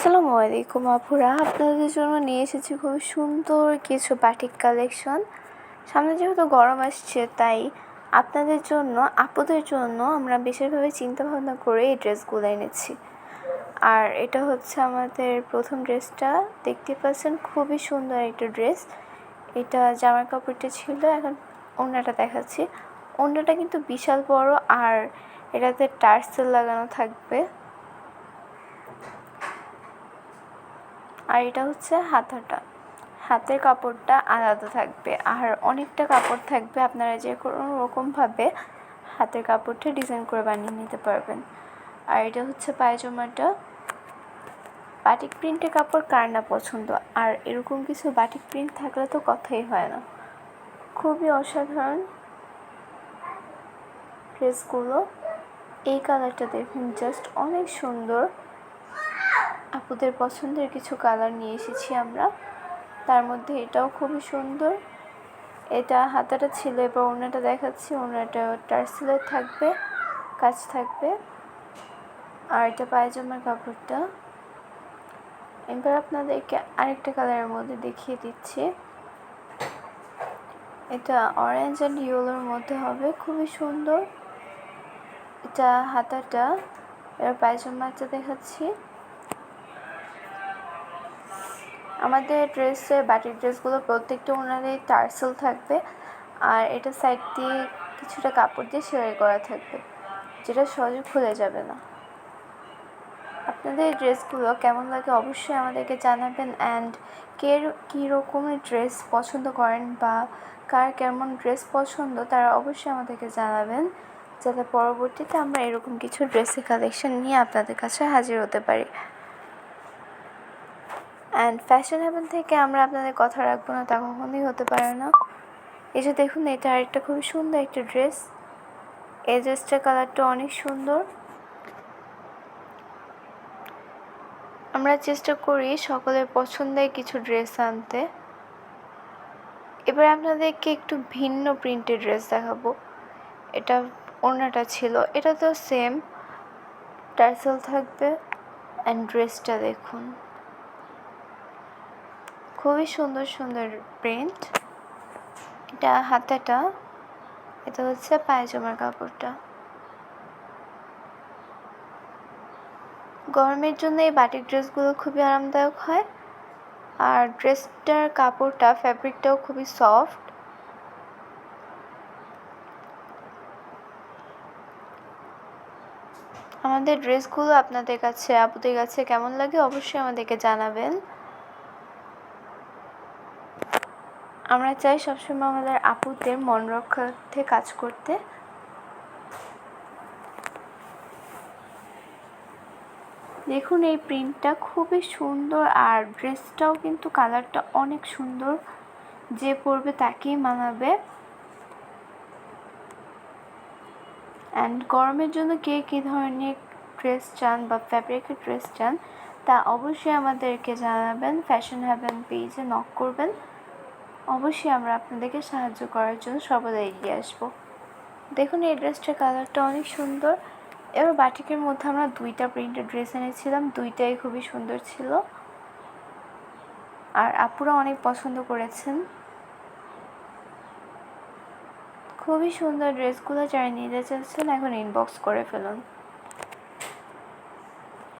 আসসালামু আলাইকুম আপুরা আপনাদের জন্য নিয়ে এসেছি খুব সুন্দর কিছু বাটিক কালেকশন সামনে যেহেতু গরম আসছে, তাই আপনাদের জন্য, আপুদের জন্য আমরা বিশেষভাবে চিন্তা ভাবনা করে এই ড্রেসগুলো এনেছি। আর এটা হচ্ছে আমাদের প্রথম ড্রেসটা। দেখতে পাচ্ছেন খুবই সুন্দর একটা ড্রেস। এটা জামার কাপড়টা ছিল, এখন অন্যটা দেখাচ্ছি। অন্যটা কিন্তু বিশাল বড়, আর এটাতে টার্সেল লাগানো থাকবে। আর এটা হচ্ছে হাতাটা। হাতের কাপড়টা আলাদা থাকবে। আর অনেকটা কাপড় থাকবে আপনারা যে কোনো রকমভাবে হাতের কাপড়টা ডিজাইন করে বানিয়ে নিতে পারবেন। আর এটা হচ্ছে পায়জামাটা। বাটিক প্রিন্টের কাপড় কার না পছন্দ? আর এরকম কিছু বাটিক প্রিন্ট থাকলে তো কথাই হয় না। খুবই অসাধারণ ড্রেসগুলো এই কালারটা দেখুন জাস্ট অনেক সুন্দর। আপুদের পছন্দের কিছু কালার নিয়ে এসেছি আমরা। তার মধ্যে এটাও খুবই সুন্দর। এটা হাতাটা ছিল এবার ওনাটা দেখাচ্ছি ওনাটা টার্সেলের থাকবে কাজ থাকবে। আর এটা পায়জামার কাপড়টা। এবার আপনাদেরকে আরেকটা কালারের মধ্যে দেখিয়ে দিচ্ছি। এটা অরেঞ্জ অ্যান্ড ইয়েলোর মধ্যে হবে, খুবই সুন্দর। এটা হাতাটা, এবার পায়জামাটা দেখাচ্ছি। আমাদের ড্রেসে, বাটির ড্রেসগুলো প্রত্যেকটা ওনাদের টার্সেল থাকবে। আর এটা সাইড দিয়ে কিছুটা কাপড় দিয়ে সেলাই করা থাকবে, যেটা সহজে খুলে যাবে না। আপনাদের ড্রেসগুলো কেমন লাগে অবশ্যই আমাদেরকে জানাবেন। অ্যান্ড কে কী রকমের ড্রেস পছন্দ করেন বা কার কেমন ড্রেস পছন্দ, তারা অবশ্যই আমাদেরকে জানাবেন, যাতে পরবর্তীতে আমরা এরকম কিছু ড্রেসের কালেকশন নিয়ে আপনাদের কাছে হাজির হতে পারি। অ্যান্ড ফ্যাশন হেভেন থেকে আমরা আপনাদের কথা রাখব না, তা কখনোই হতে পারে না। এই যে দেখুন, এটা আরেকটা খুবই সুন্দর একটা ড্রেস এই ড্রেসটার কালারটা অনেক সুন্দর। আমরা চেষ্টা করি সকলের পছন্দের কিছু ড্রেস আনতে। এবার আপনাদেরকে একটু ভিন্ন প্রিন্টের ড্রেস দেখাবো। এটা ওড়নাটা ছিল, এটা তো সেম টার্সেল থাকবে। অ্যান্ড ড্রেসটা দেখুন। খুবই সুন্দর সুন্দর প্রিন্ট এটা হাতাটা, এটা হচ্ছে পায়জামার কাপড়টা। গরমের জন্য এই বাটিক ড্রেসগুলো খুবই আরামদায়ক হয়। আর ড্রেসটার কাপড়টা ফ্যাব্রিকটাও খুবই সফট আমাদের ড্রেসগুলো আপনাদের কাছে, আপুদের কাছে কেমন লাগে অবশ্যই আমাদেরকে জানাবেন। আমরা চাই সবসময় আমাদের আপুদের মন রক্ষার্থে কাজ করতে। দেখুন, এই প্রিন্টটা খুবই সুন্দর আর ড্রেসটাও কিন্তু কালারটা অনেক সুন্দর। যে পরবে তাকেই মানাবে। অ্যান্ড গরমের জন্য কে কী ধরনের ড্রেস চান বা ফ্যাব্রিকের ড্রেস চান, তা অবশ্যই আমাদেরকে জানাবেন। ফ্যাশন হ্যাভেন পেজে নক করবেন। অবশ্যই আমরা আপনাদেরকে সাহায্য করার জন্য সর্বদা এগিয়ে আসব। দেখুন, এই ড্রেসটার কালারটা অনেক সুন্দর। এবার বাটিকের মধ্যে আমরা দুইটা প্রিন্টের ড্রেস এনেছিলাম। দুইটাই খুবই সুন্দর ছিল। আর আপুরা অনেক পছন্দ করেছেন। খুবই সুন্দর ড্রেসগুলো যারা নিতে চাচ্ছেন, এখন ইনবক্স করে ফেলুন।